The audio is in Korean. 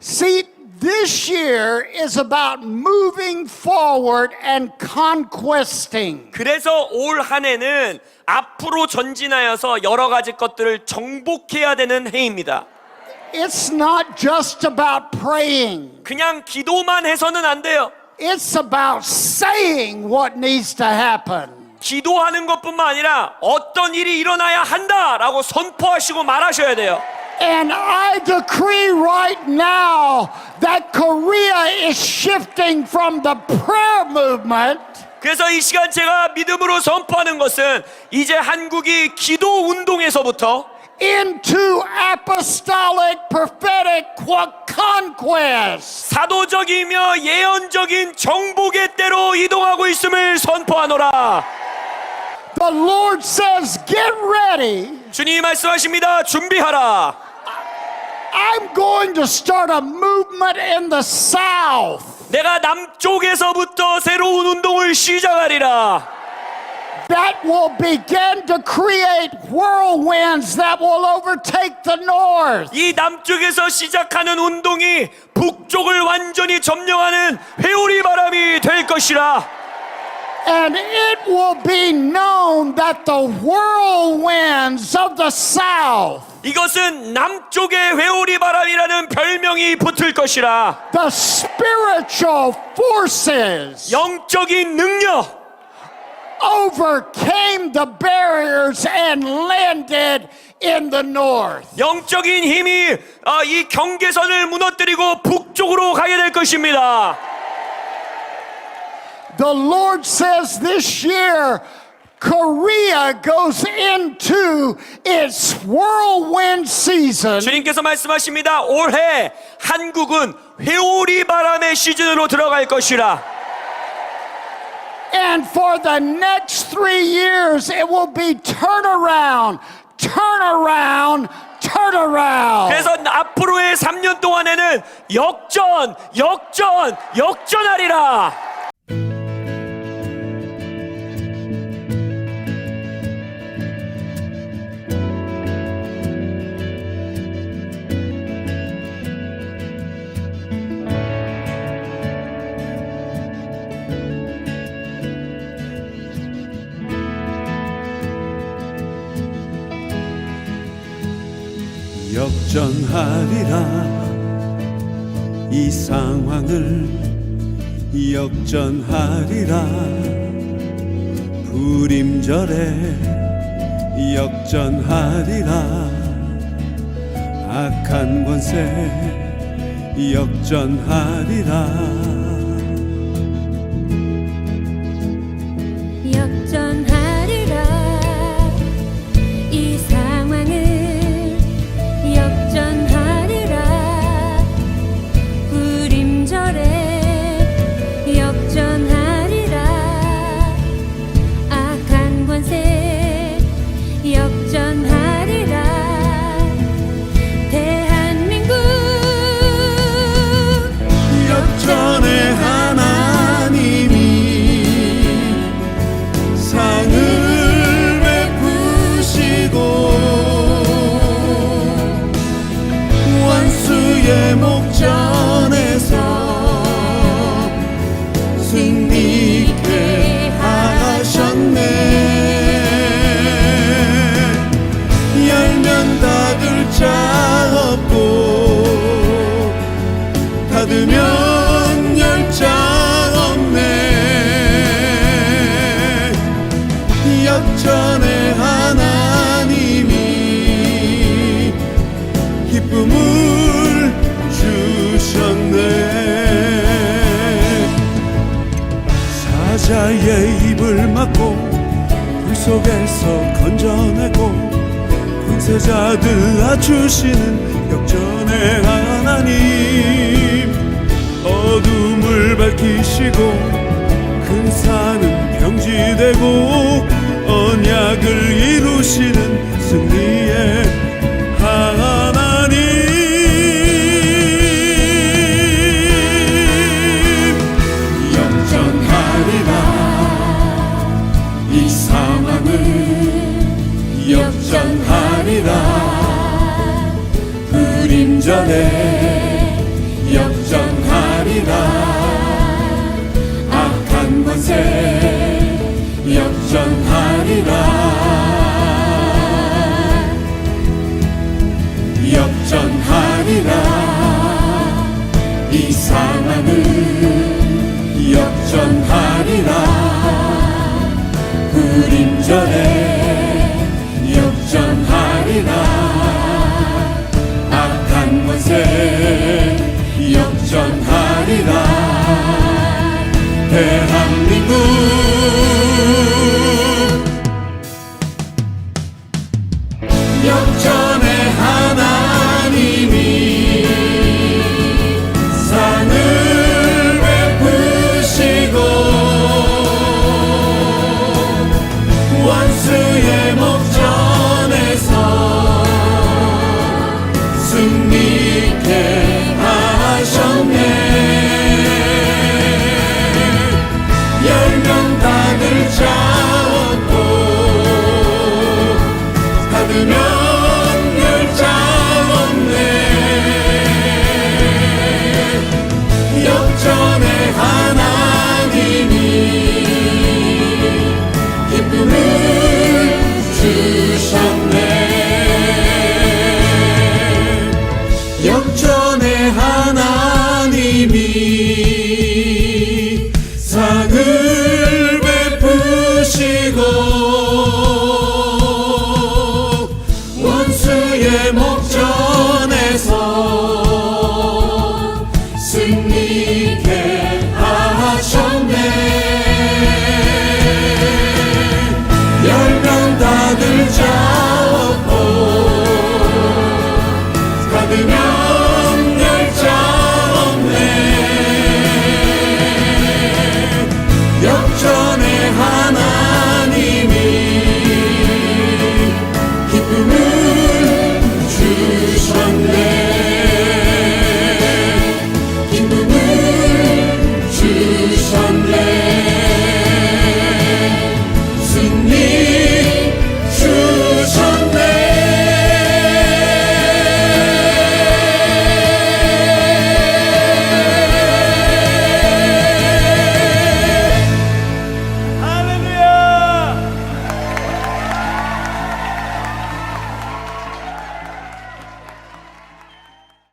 See, this year is about moving forward and conquesting. 그래서 올 한 해는 앞으로 전진하여서 여러 가지 것들을 정복해야 되는 해입니다. It's not just about praying. 그냥 기도만 해서는 안 돼요. It's about saying what needs to happen. 기도하는 것뿐만 아니라 어떤 일이 일어나야 한다라고 선포하시고 말하셔야 돼요. And I decree right now that Korea is shifting from the prayer movement 그래서 이 시간 제가 믿음으로 선포하는 것은 이제 한국이 기도 운동에서부터 into apostolic prophetic conquest. 사도적이며 예언적인 정복의 때로 이동하고 있음을 선포하노라. The Lord says, Get ready. 주님이 말씀하십니다. 준비하라. I'm going to start a movement in the South. 내가 남쪽에서부터 새로운 운동을 시작하리라. that will begin to create whirlwinds that will overtake the north. 이 남쪽에서 시작하는 운동이 북쪽을 완전히 점령하는 회오리 바람이 될 것이라. And it will be known that the whirlwinds of the south, 이것은 남쪽의 회오리 바람이라는 별명이 붙을 것이라. the spiritual forces, 영적인 능력, overcame the barriers and landed in the north. 영적인 힘이 아, 이 경계선을 무너뜨리고 북쪽으로 가게 될 것입니다. The Lord says this year, Korea goes into its whirlwind season. 주님께서 말씀하십니다. 올해 한국은 회오리 바람의 시즌으로 들어갈 것이라. And for the next three years, it will be turnaround, turnaround, turnaround. 그래서 앞으로의 3년 동안에는 역전, 역전, 역전하리라. 역전하리라. 이 상황을 역전하리라. 불임절에 역전하리라. 악한 권세 역전하리라 역전의 하나님이 기쁨을 주셨네. 사자의 입을 막고 불 속에서 건져내고 권세자들 낮추시는 역전의 하나님. 어둠을 밝히시고 큰 산은 평지되고 이루시는 승리의 하나님. 역전하리라. 이 상황을 역전하리라. 그림 전에 역전하리라 그림절에 역전하리라 악한 권세 역전하리라 대한민국 전의 하나 승리케 하셨네.